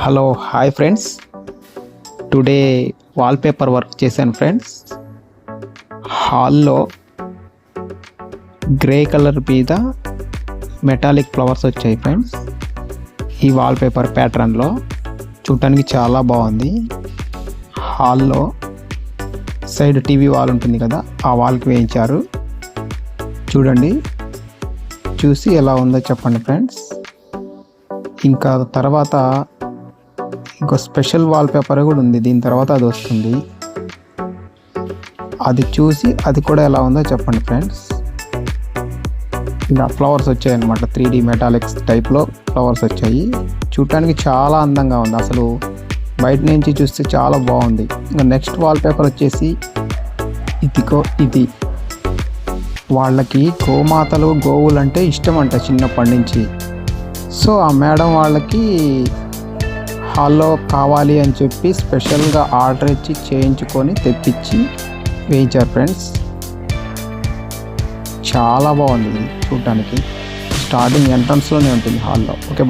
Hello hi friends. Today wallpaper work చేశాను friends. హాల్లో grey colour మీద మెటాలిక్ ఫ్లవర్స్ వచ్చాయి ఫ్రెండ్స్. ఈ వాల్పేపర్ ప్యాటర్న్లో చూడటానికి చాలా బాగుంది. హాల్లో సైడ్ టీవీ వాల్ ఉంటుంది కదా ఆ వాల్కి వేయించారు. చూడండి చూసి ఎలా ఉందో చెప్పండి ఫ్రెండ్స్. ఇంకా తర్వాత ఇంకో స్పెషల్ వాల్పేపర్ కూడా ఉంది. దీని తర్వాత అది వస్తుంది. అది చూసి అది కూడా ఎలా ఉందో చెప్పండి ఫ్రెండ్స్. ఇంకా ఫ్లవర్స్ వచ్చాయి అనమాట త్రీ డి మెటాలిక్స్ టైప్లో ఫ్లవర్స్ వచ్చాయి. చూడటానికి చాలా అందంగా ఉంది. అసలు బయట నుంచి చూస్తే చాలా బాగుంది. ఇంకా నెక్స్ట్ వాల్పేపర్ వచ్చేసి ఇదిగో ఇది. వాళ్ళకి గోమాతలు గోవులు అంటే ఇష్టం అంట చిన్నప్పటి నుంచి. సో ఆ మేడం వాళ్ళకి హాల్లో కావాలి అని చెప్పి స్పెషల్గా ఆర్డర్ ఇచ్చి చేయించుకొని తెప్పించి వేయించారు ఫ్రెండ్స్. చాలా బాగుంది చూడటానికి స్టార్టింగ్ ఎంట్రన్స్లోనే ఉంటుంది హాల్లో. ఓకే